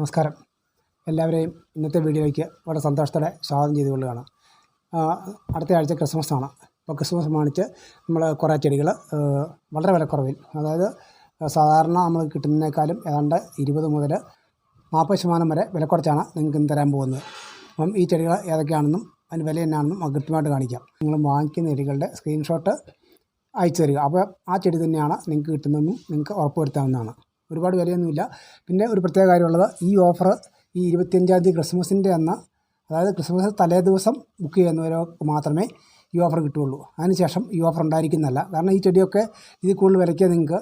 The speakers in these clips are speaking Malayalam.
നമസ്കാരം. എല്ലാവരെയും ഇന്നത്തെ വീഡിയോയ്ക്ക് വളരെ സന്തോഷത്തോടെ സ്വാഗതം ചെയ്തുകൊള്ളുകയാണ്. അടുത്ത ആഴ്ച ക്രിസ്മസ് ആണ് അപ്പോൾ ക്രിസ്മസ് മാണിച്ച് നമ്മൾ കുറേ ചെടികൾ വളരെ വിലക്കുറവിൽ. അതായത് സാധാരണ നമ്മൾ കിട്ടുന്നതിനേക്കാളും ഏതാണ്ട് ഇരുപത് മുതൽ നാൽപ്പത് ശതമാനം വരെ വിലക്കുറച്ചാണ് നിങ്ങൾക്ക് ഇന്ന് തരാൻ പോകുന്നത്. അപ്പം ഈ ചെടികൾ ഏതൊക്കെയാണെന്നും അതിന് വില എന്നാണെന്നും കൃത്യമായിട്ട് കാണിക്കാം. നിങ്ങൾ വാങ്ങിക്കുന്ന ചെടികളുടെ സ്ക്രീൻഷോട്ട് അയച്ചു തരിക. അപ്പോൾ ആ ചെടി തന്നെയാണ് നിങ്ങൾക്ക് കിട്ടുന്നതെന്നും നിങ്ങൾക്ക് ഉറപ്പുവരുത്താവുന്നതാണ്. ഒരുപാട് വിലയൊന്നുമില്ല. പിന്നെ ഒരു പ്രത്യേക കാര്യമുള്ളത് ഈ ഓഫർ ഈ ഇരുപത്തിയഞ്ചാം തീയതി ക്രിസ്മസിന്റെ അന്ന് അതായത് ക്രിസ്മസ് തലേ ദിവസം ബുക്ക് ചെയ്യുന്നവർക്ക് മാത്രമേ ഈ ഓഫർ കിട്ടുകയുള്ളൂ. അതിനുശേഷം ഈ ഓഫർ ഉണ്ടായിരിക്കുന്നതല്ല. കാരണം ഈ ചെടിയൊക്കെ ഇതിൽ കൂടുതൽ വിലയ്ക്കേ നിങ്ങൾക്ക്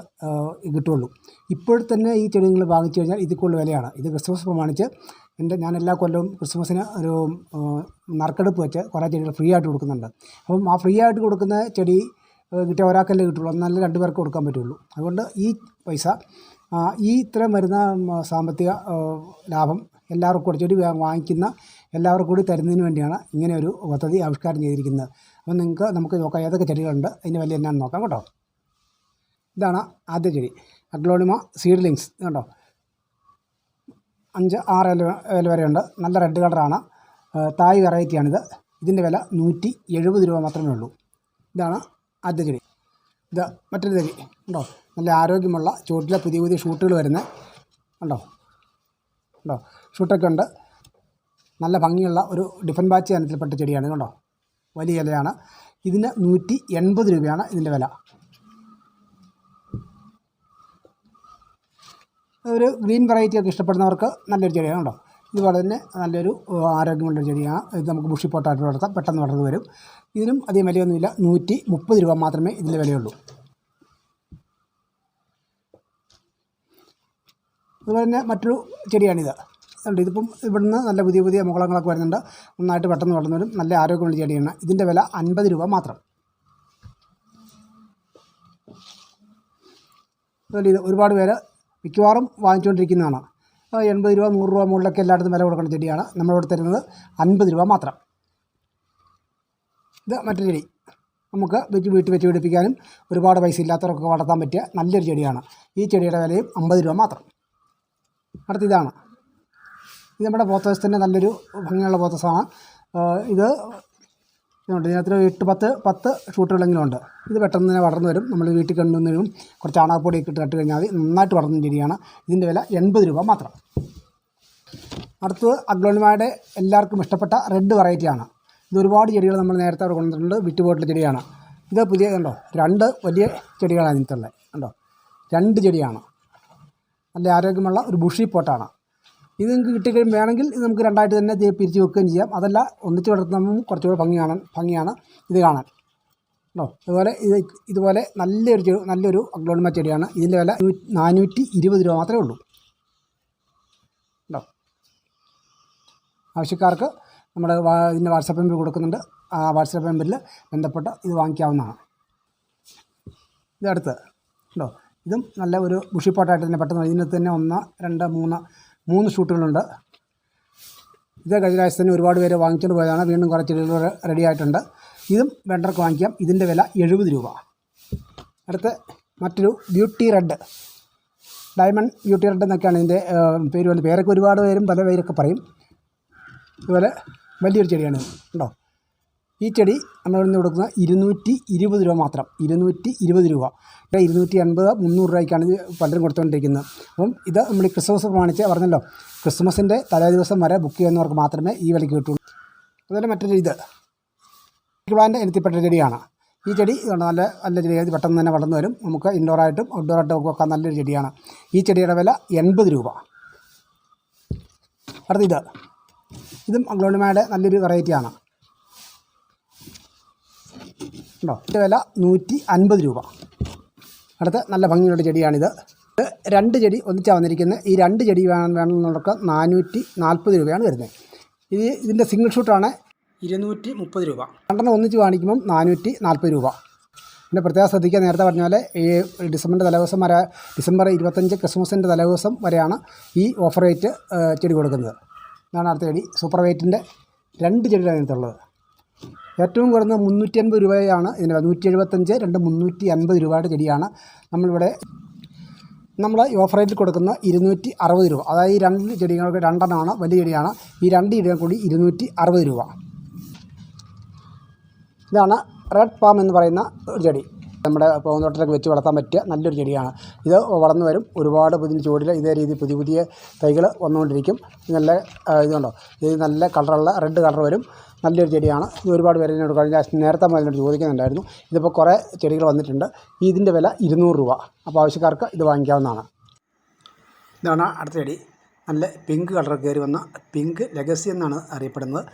കിട്ടുകയുള്ളൂ. ഇപ്പോൾ തന്നെ ഈ ചെടി നിങ്ങൾ വാങ്ങിച്ചു കഴിഞ്ഞാൽ ഇതിൽ കൂടുതൽ വിലയാണ്. ഇത് ക്രിസ്മസ് പ്രമാണിച്ച് എന്റെ ഞാൻ എല്ലാ കൊല്ലവും ക്രിസ്മസിന് ഒരു നറുക്കെടുപ്പ് വെച്ച് കുറേ ചെടികൾ ഫ്രീ ആയിട്ട് കൊടുക്കുന്നുണ്ട്. അപ്പം ആ ഫ്രീ ആയിട്ട് കൊടുക്കുന്ന ചെടി കിട്ടിയ ഒരാൾക്കല്ലേ കിട്ടുള്ളൂ. എന്നാൽ രണ്ട് പേർക്ക് കൊടുക്കാൻ പറ്റുള്ളൂ. അതുകൊണ്ട് ഈ പൈസ ഈ ഇത്രയും വരുന്ന സാമ്പത്തിക ലാഭം എല്ലാവർക്കും കൂടി വാങ്ങിക്കുന്ന എല്ലാവർക്കും കൂടി തരുന്നതിന് വേണ്ടിയാണ് ഇങ്ങനെ ഒരു പദ്ധതി ആവിഷ്കാരം ചെയ്തിരിക്കുന്നത്. അപ്പോൾ നിങ്ങൾക്ക് നമുക്ക് നോക്കാം ഏതൊക്കെ ചെടികളുണ്ട്? അതിന്റെ വലിയ എന്നാന്ന് നോക്കാം കേട്ടോ. ഇതാണ് ആദ്യ ചെടി. അഗ്ലോണിമ സീഡ്ലിങ്സ് കേട്ടോ അഞ്ച് ആറ് ഇല ഇല വരെയുണ്ട്. നല്ല റെഡ് കളറാണ്. തായ് വെറൈറ്റിയാണിത്. ഇതിന്റെ വില നൂറ്റി എഴുപത് രൂപ മാത്രമേ ഉള്ളൂ. ഇതാണ് ആദ്യ ചെടി. ഇത് മറ്റൊരു ചെടി ഉണ്ടോ നല്ല ആരോഗ്യമുള്ള ചുവട്ടിലെ പുതിയ പുതിയ ഷൂട്ടുകൾ വരുന്നത് ഉണ്ടോ ഉണ്ടോ ഷൂട്ടൊക്കെ ഉണ്ട്. നല്ല ഭംഗിയുള്ള ഒരു ഡിഫൻ ബാച്ച് ഇനത്തിൽപ്പെട്ട ചെടിയാണ്. കണ്ടോ? വലിയ ഇലയാണ്. ഇതിന് നൂറ്റി എൺപത് രൂപയാണ് ഇതിന്റെ വില. ഒരു ഗ്രീൻ വെറൈറ്റി ഒക്കെ ഇഷ്ടപ്പെടുന്നവർക്ക് നല്ലൊരു ചെടിയാണ്. കേട്ടോ ഇതുപോലെ തന്നെ നല്ലൊരു ആരോഗ്യമുള്ളൊരു ആരോഗ്യമുള്ള ചെടിയാണ്. ഇത് നമുക്ക് ബുഷി പോട്ടായിട്ട് വളർത്താം പെട്ടെന്ന് വളർന്നു വരും. ഇതിനും അധികം വിലയൊന്നുമില്ല. നൂറ്റി മുപ്പത് രൂപ മാത്രമേ ഇതിന്റെ വിലയുള്ളൂ. അതുപോലെ തന്നെ മറ്റൊരു ചെടിയാണിത്. ഉണ്ട് ഇതിപ്പം ഇവിടുന്ന് നല്ല പുതിയ പുതിയ മുകളങ്ങളൊക്കെ വരുന്നുണ്ട്. നന്നായിട്ട് പെട്ടെന്ന് വളർന്നു വരും നല്ല ആരോഗ്യമുള്ള ചെടിയാണ്. ഇതിന്റെ വില അൻപത് രൂപ മാത്രം. അതുപോലെ ഇത് ഒരുപാട് പേര് മിക്കവാറും വാങ്ങിച്ചുകൊണ്ടിരിക്കുന്നതാണ്. എൺപത് രൂപ നൂറ് രൂപ മുകളിലൊക്കെ എല്ലായിടത്തും വില കൊടുക്കുന്ന ചെടിയാണ് നമ്മളിവിടെ തരുന്നത്. അൻപത് രൂപ മാത്രം. ഇത് മറ്റൊരു ചെടി. നമുക്ക് വെച്ച് വീട്ടിൽ വെച്ച് പിടിപ്പിക്കാനും ഒരുപാട് പൈസ ഇല്ലാത്തവർക്കൊക്കെ വളർത്താൻ പറ്റിയ നല്ലൊരു ചെടിയാണ്. ഈ ചെടിയുടെ വിലയും അമ്പത് രൂപ മാത്രം. അടുത്ത ഇതാണ് ഇത് നമ്മുടെ പോത്തസത്തിന്റെ നല്ലൊരു ഭംഗിയുള്ള പോത്തസാണ് ഇത് ഇതുണ്ട്. ഇതിനകത്ത് എട്ട് പത്ത് പത്ത് ഷൂട്ടുകളെങ്കിലും ഉണ്ട്. ഇത് പെട്ടെന്ന് തന്നെ വളർന്നു വരും. നമ്മൾ വീട്ടിൽ കൊണ്ടുവന്നതും കുറച്ച് ചാണകപ്പൊടിയൊക്കെ ഇട്ട് നട്ട് കഴിഞ്ഞാൽ നന്നായിട്ട് വളർന്നു ചെടിയാണ് ഇതിന്റെ വില എൺപത് രൂപ മാത്രം. അടുത്തത് അഗ്ലോണിമയുടെ എല്ലാവർക്കും ഇഷ്ടപ്പെട്ട റെഡ് വെറൈറ്റിയാണ്. ഇത് ഒരുപാട് ചെടികൾ നമ്മൾ നേരത്തെ അവിടെ കൊണ്ടുവന്നിട്ടുണ്ട്. വിറ്റുപോയിട്ടുള്ള ചെടിയാണ്. ഇത് പുതിയ കണ്ടോ? രണ്ട് വലിയ ചെടികളാണ് ഇതിനകത്തുള്ളത്. കണ്ടോ? രണ്ട് ചെടിയാണ്. നല്ല ആരോഗ്യമുള്ള ഒരു ബുഷി പോട്ടാണ്. ഇത് നിങ്ങൾക്ക് കിട്ടിക്കഴിഞ്ഞ് വേണമെങ്കിൽ ഇത് നമുക്ക് രണ്ടായിട്ട് തന്നെ പിരിച്ചു വെക്കുകയും ചെയ്യാം. അതല്ല ഒന്നിച്ച് വളർത്തുമ്പോൾ കുറച്ചുകൂടെ ഭംഗി കാണാൻ ഭംഗിയാണ് ഇത് കാണാൻ. കേട്ടോ അതുപോലെ ഇത് ഇതുപോലെ നല്ലൊരു ചെടി നല്ലൊരു അഗ്ലോണിമ ചെടിയാണ്. ഇതിന്റെ വില നാനൂറ്റി ഇരുപത് രൂപ മാത്രമേ ഉള്ളൂ. കേട്ടോ ആവശ്യക്കാർക്ക് നമ്മുടെ ഇതിന്റെ വാട്സപ്പ് നമ്പർ കൊടുക്കുന്നുണ്ട്. ആ വാട്സപ്പ് നമ്പറിൽ ബന്ധപ്പെട്ട് ഇത് വാങ്ങിക്കാവുന്നതാണ്. ഇത് അടുത്ത് ഉണ്ടോ ഇതും നല്ല ഒരു ബുഷിപ്പാട്ടായിട്ട് തന്നെ പെട്ടെന്ന് ഇതിനകത്ത് തന്നെ ഒന്ന് രണ്ട് മൂന്ന് മൂന്ന് ഷൂട്ടുകളുണ്ട്. ഇത് കഴിഞ്ഞ ആഴ്ച തന്നെ ഒരുപാട് പേര് വാങ്ങിച്ചുകൊണ്ട് പോയതാണ്. വീണ്ടും കുറച്ച് ചെടികൾ റെഡി ആയിട്ടുണ്ട്. ഇതും വെണ്ടർക്ക് വാങ്ങിക്കാം. ഇതിന്റെ വില എഴുപത് രൂപ. അടുത്ത് മറ്റൊരു beauty red diamond beauty red എന്നൊക്കെയാണ് ഇതിന്റെ പേര് വന്നത് പേരൊക്കെ ഒരുപാട് പേരും പല പേരൊക്കെ പറയും. ഇതുപോലെ വലിയൊരു ചെടിയാണ്. ഉണ്ടോ? ഈ ചെടി നമ്മൾ ഇന്ന് കൊടുക്കുന്ന ഇരുന്നൂറ്റി ഇരുപത് രൂപ മാത്രം. ഇരുന്നൂറ്റി ഇരുപത് രൂപ. ഇവിടെ ഇരുന്നൂറ്റി എൺപത് മുന്നൂറ് രൂപയ്ക്കാണ് ഇത് പലരും കൊടുത്തുകൊണ്ടിരിക്കുന്നത്. അപ്പം ഇത് നമ്മൾ ക്രിസ്മസ് പ്രമാണിച്ച് പറഞ്ഞല്ലോ ക്രിസ്മസിന്റെ തലേ ദിവസം വരെ ബുക്ക് ചെയ്യുന്നവർക്ക് മാത്രമേ ഈ വിലയ്ക്ക് കിട്ടുള്ളൂ. അതുപോലെ മറ്റൊരു ഇത് പ്ലാന്റ് ഇനത്തിൽപ്പെട്ട ചെടിയാണ്. ഈ ചെടി നല്ല നല്ല ചെടി പെട്ടെന്ന് തന്നെ വളർന്നു വരും. നമുക്ക് ഇൻഡോറായിട്ടും ഔട്ട്ഡോറായിട്ടും ഒക്കെ നല്ലൊരു ചെടിയാണ്. ഈ ചെടിയുടെ വില എൺപത് രൂപ. അടുത്ത ഇത്. ഇതും അഗ്ലോണിമയുടെ നല്ലൊരു വെറൈറ്റിയാണ് ഉണ്ടോ? ഇതിന്റെ വില നൂറ്റി അൻപത് രൂപ. അടുത്ത നല്ല ഭംഗിയുള്ള ചെടിയാണിത്. രണ്ട് ചെടി ഒന്നിച്ചാ വന്നിരിക്കുന്നത് ഈ രണ്ട് ചെടി വേണം വേണമെന്നുള്ളവർക്ക് നാനൂറ്റി നാൽപ്പത് രൂപയാണ് വരുന്നത്. ഇത് ഇതിന്റെ സിംഗിൾ ഷൂട്ടാണ് ഇരുന്നൂറ്റി മുപ്പത് രൂപ. രണ്ടെണ്ണം ഒന്നിച്ച് കാണിക്കുമ്പം നാനൂറ്റി നാൽപ്പത് രൂപ. പിന്നെ പ്രത്യേകം ശ്രദ്ധിക്കുക നേരത്തെ പറഞ്ഞ പോലെ ഈ ഡിസംബറിന്റെ തലേദിവസം വരെ ഡിസംബർ ഇരുപത്തഞ്ച് ക്രിസ്മസിന്റെ തലേദിവസം വരെയാണ് ഈ ഓഫർ റേറ്റ് ചെടി കൊടുക്കുന്നത്. ഇതാണ് അടുത്ത ചെടി. സൂപ്പർ വെയ്റ്റിന്റെ രണ്ട് ചെടിയാണ് ഇതിനകത്തുള്ളത് ഏറ്റവും കുറഞ്ഞ മുന്നൂറ്റി അൻപത് രൂപയാണ് ഇതിന് നൂറ്റി എഴുപത്തഞ്ച് രണ്ട് മുന്നൂറ്റി അൻപത് രൂപയുടെ ചെടിയാണ് നമ്മളിവിടെ നമ്മൾ ഈ ഓഫർ റേറ്റിൽ കൊടുക്കുന്ന ഇരുന്നൂറ്റി അറുപത് രൂപ. അതായത് ഈ രണ്ട് ചെടികൾക്ക് രണ്ടെണ്ണമാണ് വലിയ ചെടിയാണ്. ഈ രണ്ട് ചെടികൾ കൂടി ഇരുന്നൂറ്റി അറുപത് രൂപ. ഇതാണ് റെഡ് പാം എന്ന് പറയുന്ന ഒരു ചെടി. നമ്മുടെ പൂന്തോട്ടത്തിലൊക്കെ വെച്ച് വളർത്താൻ പറ്റിയ നല്ലൊരു ചെടിയാണ്. ഇത് വളർന്നു വരും. ഒരുപാട് പുതിയ ചുവടിൽ ഇതേ രീതി പുതിയ പുതിയ തൈകൾ വന്നുകൊണ്ടിരിക്കും. നല്ല ഇതുണ്ടോ ഇത് നല്ല കളറുള്ള റെഡ് കളർ വരും. നല്ലൊരു ചെടിയാണ്. ഇത് ഒരുപാട് പേര് എന്നോട് കഴിഞ്ഞ നേരത്തെ എന്നോട് ചോദിക്കുന്നുണ്ടായിരുന്നു. ഇതിപ്പോൾ കുറേ ചെടികൾ വന്നിട്ടുണ്ട്. ഇതിന്റെ വില ഇരുന്നൂറ് രൂപ. അപ്പോൾ ആവശ്യക്കാർക്ക് ഇത് വാങ്ങിക്കാവുന്നതാണ്. ഇതാണ് അടുത്ത ചെടി. നല്ല പിങ്ക് കളർ കയറി വന്ന പിങ്ക് ലെഗസി എന്നാണ് അറിയപ്പെടുന്നത്.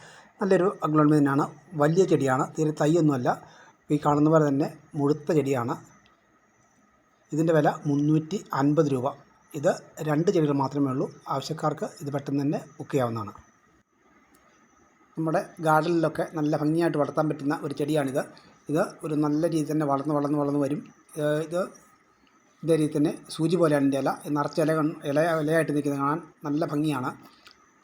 നല്ലൊരു അഗ്ലോൺമെന്റാണ് വലിയ ചെടിയാണ്. തീരെ തൈയൊന്നുമല്ല. ഈ കാണുന്ന പോലെ തന്നെ മുഴുത്ത ചെടിയാണ്. ഇതിന്റെ വില മുന്നൂറ്റി അൻപത് രൂപ. ഇത് രണ്ട് ചെടികൾ മാത്രമേ ഉള്ളൂ. ആവശ്യക്കാർക്ക് ഇത് പെട്ടെന്ന് തന്നെ ബുക്ക് ചെയ്യാവുന്നതാണ്. നമ്മുടെ ഗാർഡനിലൊക്കെ നല്ല ഭംഗിയായിട്ട് വളർത്താൻ പറ്റുന്ന ഒരു ചെടിയാണിത്. ഇത് ഒരു നല്ല രീതിയിൽ തന്നെ വളർന്ന് വളർന്ന് വളർന്ന് വരും. ഇത് ഇതേ രീതി തന്നെ സൂചി പോലെയാണ് ഇതിന്റെ ഇല. നിറച്ച് ഇല ഇല ഇലയായിട്ട് നിൽക്കുന്നത് കാണാൻ നല്ല ഭംഗിയാണ്.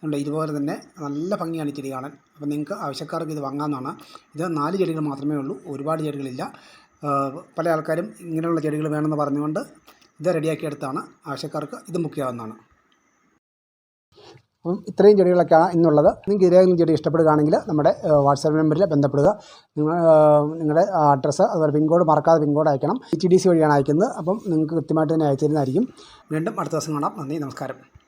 ഉണ്ട് ഇതുപോലെ തന്നെ നല്ല ഭംഗിയാണ് ഈ ചെടി കാണാൻ. അപ്പം നിങ്ങൾക്ക് ആവശ്യക്കാർക്ക് ഇത് വാങ്ങാവുന്നതാണ്. ഇത് നാല് ചെടികൾ മാത്രമേ ഉള്ളൂ ഒരുപാട് ചെടികളില്ല. പല ആൾക്കാരും ഇങ്ങനെയുള്ള ചെടികൾ വേണമെന്ന് പറഞ്ഞുകൊണ്ട് ഇത് റെഡിയാക്കിയെടുത്താണ് ആവശ്യക്കാർക്ക് ഇത് ബുക്ക് ചെയ്യാവുന്നതാണ്. അപ്പം ഇത്രയും ചെടികളൊക്കെയാണ് ഇന്നുള്ളത്. നിങ്ങൾക്ക് ഇതേതെങ്കിലും ചെടി ഇഷ്ടപ്പെടുകയാണെങ്കിൽ നമ്മുടെ വാട്സാപ്പ് നമ്പറിൽ ബന്ധപ്പെടുക. നിങ്ങൾ നിങ്ങളുടെ അഡ്രസ്സ് അതുപോലെ പിൻകോഡ് മറക്കാതെ പിൻകോഡ് അയക്കണം. എച്ച് ഡി സി വഴിയാണ് അയക്കുന്നത്. അപ്പം നിങ്ങൾക്ക് കൃത്യമായിട്ട് തന്നെ അയച്ചിരുന്നതായിരിക്കും വീണ്ടും അടുത്ത ദിവസം കാണാം. നന്ദി നമസ്കാരം.